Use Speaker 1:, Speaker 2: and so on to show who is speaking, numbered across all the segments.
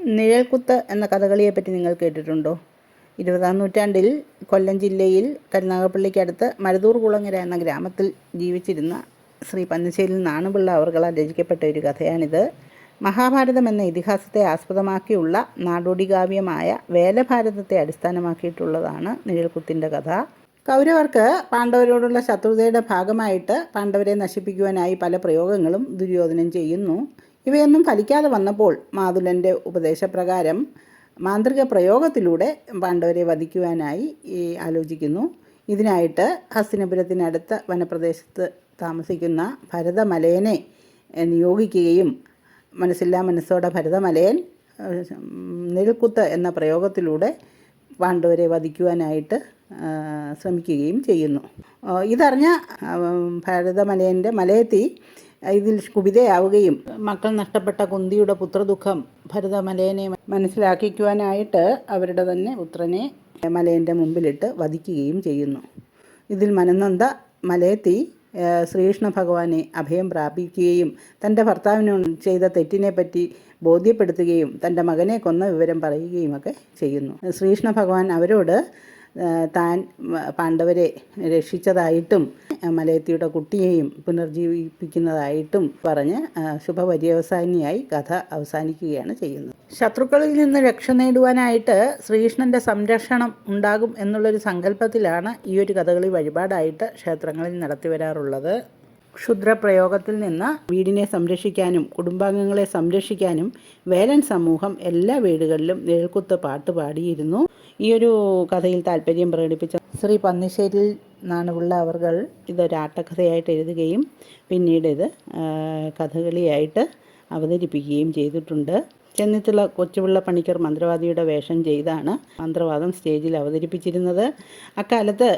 Speaker 1: നിഴൽക്കുത്ത് എന്ന കഥകളിയെപ്പറ്റി നിങ്ങൾ കേട്ടിട്ടുണ്ടോ? ഇരുപതാം നൂറ്റാണ്ടിൽ കൊല്ലം ജില്ലയിൽ കരുനാഗപ്പള്ളിക്കടുത്ത് മരുതൂർ കുളങ്ങര എന്ന ഗ്രാമത്തിൽ ജീവിച്ചിരുന്ന ശ്രീ പന്നിശ്ശേരിൽ നാണുപിള്ള അവർകളാൽ രചിക്കപ്പെട്ട ഒരു കഥയാണിത്. മഹാഭാരതം എന്ന ഇതിഹാസത്തെ ആസ്പദമാക്കിയുള്ള നാടോടികാവ്യമായ വേലഭാരതത്തെ അടിസ്ഥാനമാക്കിയിട്ടുള്ളതാണ് നിഴൽക്കുത്തിന്റെ കഥ. കൗരവർക്ക് പാണ്ഡവരോടുള്ള ശത്രുതയുടെ ഭാഗമായിട്ട് പാണ്ഡവരെ നശിപ്പിക്കുവാനായി പല പ്രയോഗങ്ങളും ദുര്യോധനം ചെയ്യുന്നു. ഇവയൊന്നും ഫലിക്കാതെ വന്നപ്പോൾ മാതുലന്റെ ഉപദേശപ്രകാരം മാന്ത്രിക പ്രയോഗത്തിലൂടെ പാണ്ഡവരെ വധിക്കുവാനായി ആലോചിക്കുന്നു. ഇതിനായിട്ട് ഹസ്തിനപുരത്തിനടുത്ത വനപ്രദേശത്ത് താമസിക്കുന്ന ഭരതമലയനെ നിയോഗിക്കുകയും മനസ്സില്ലാ മനസ്സോടെ ഭരതമലയൻ നെൽക്കുത്ത് എന്ന പ്രയോഗത്തിലൂടെ പാണ്ഡവരെ വധിക്കുവാനായിട്ട് ശ്രമിക്കുകയും ചെയ്യുന്നു. ഇതറിഞ്ഞ ഭരതമലയന്റെ മലയത്തി ഇതിൽ കുപിതയാവുകയും മക്കൾ നഷ്ടപ്പെട്ട കുന്തിയുടെ പുത്രദുഃഖം ഭരതമലയനെ മനസ്സിലാക്കിക്കുവാനായിട്ട് അവരുടെ തന്നെ പുത്രനെ മലയന്റെ മുമ്പിലിട്ട് വധിക്കുകയും ചെയ്യുന്നു. ഇതിൽ മനനന്ദ മലയത്തി ശ്രീകൃഷ്ണ ഭഗവാനെ അഭയം പ്രാപിക്കുകയും തന്റെ ഭർത്താവിന് ചെയ്ത തെറ്റിനെപ്പറ്റി ബോധ്യപ്പെടുത്തുകയും തന്റെ മകനെ കൊന്ന വിവരം പറയുകയും ഒക്കെ ചെയ്യുന്നു. ശ്രീകൃഷ്ണ ഭഗവാൻ അവരോട് താൻ പാണ്ഡവരെ രക്ഷിച്ചതായിട്ടും മലയത്തിയുടെ കുട്ടിയെയും പുനർജീവിപ്പിക്കുന്നതായിട്ടും പറഞ്ഞ് ശുഭപര്യവസാനിയായി കഥ അവസാനിക്കുകയാണ് ചെയ്യുന്നത്. ശത്രുക്കളിൽ നിന്ന് രക്ഷ നേടുവാനായിട്ട് ശ്രീകൃഷ്ണന്റെ സംരക്ഷണം ഉണ്ടാകും എന്നുള്ളൊരു സങ്കല്പത്തിലാണ് ഈ ഒരു കഥകളി വഴിപാടായിട്ട് ക്ഷേത്രങ്ങളിൽ നടത്തി വരാറുള്ളത് ക്ഷുദ്രപ്രയോഗത്തിൽ നിന്ന് വീടിനെ സംരക്ഷിക്കാനും കുടുംബാംഗങ്ങളെ സംരക്ഷിക്കാനും വേലൻ സമൂഹം എല്ലാ വീടുകളിലും നിഴൽക്കുത്ത് പാട്ട് പാടിയിരുന്നു. ഈ ഒരു കഥയിൽ താല്പര്യം പ്രകടിപ്പിച്ച ശ്രീ പന്നിശ്ശേരിൽ നാണുപിള്ള അവർകൾ ഇതൊരു ആട്ടക്കഥയായിട്ട് എഴുതുകയും പിന്നീട് ഇത് കഥകളിയായിട്ട് അവതരിപ്പിക്കുകയും ചെയ്തിട്ടുണ്ട്. ചെന്നിത്തുള്ള കൊച്ചുപിള്ള പണിക്കർ മന്ത്രവാദിയുടെ വേഷം ചെയ്താണ് മന്ത്രവാദം സ്റ്റേജിൽ അവതരിപ്പിച്ചിരുന്നത്. അക്കാലത്ത്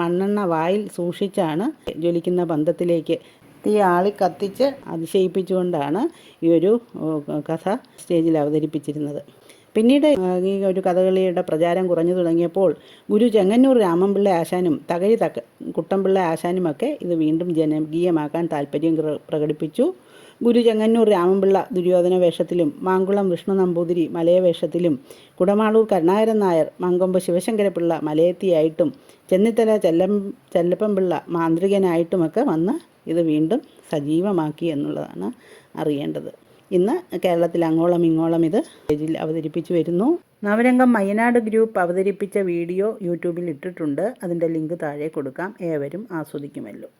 Speaker 1: മണ്ണെണ്ണ വായിൽ സൂക്ഷിച്ചാണ് ജ്വലിക്കുന്ന ബന്ധത്തിലേക്ക് തീ ആളി കത്തിച്ച് അതിശയിപ്പിച്ചുകൊണ്ടാണ് ഈ ഒരു കഥ സ്റ്റേജിൽ അവതരിപ്പിച്ചിരുന്നത്. പിന്നീട് ഈ ഒരു കഥകളിയുടെ പ്രചാരം കുറഞ്ഞു തുടങ്ങിയപ്പോൾ ഗുരു ചെങ്ങന്നൂർ രാമൻപിള്ള ആശാനും തകഴി തക്ക കുട്ടൻപിള്ള ആശാനുമൊക്കെ ഇത് വീണ്ടും ജനകീയമാക്കാൻ താല്പര്യം പ്രകടിപ്പിച്ചു. ഗുരു ചെങ്ങന്നൂർ രാമൻപിള്ള ദുര്യോധന വേഷത്തിലും മാങ്കുളം വിഷ്ണു നമ്പൂതിരി മലയ വേഷത്തിലും കുടമാളൂർ കരുണാകരൻ നായർ മങ്കൊമ്പ് ശിവശങ്കരപിള്ള മലയത്തിയായിട്ടും ചെന്നിത്തല ചെല്ലം ചെല്ലപ്പൻപിള്ള മാന്ത്രികനായിട്ടുമൊക്കെ വന്ന് ഇത് വീണ്ടും സജീവമാക്കി എന്നുള്ളതാണ് അറിയേണ്ടത്. ഇന്ന് കേരളത്തിൽ അങ്ങോളം ഇങ്ങോളം ഇത് സ്റ്റേജിൽ അവതരിപ്പിച്ചു വരുന്നു. നവരംഗം മയനാട് ഗ്രൂപ്പ് അവതരിപ്പിച്ച വീഡിയോ യൂട്യൂബിൽ ഇട്ടിട്ടുണ്ട്. അതിന്റെ ലിങ്ക് താഴെ കൊടുക്കാം. ഏവരും ആസ്വദിക്കുമല്ലോ.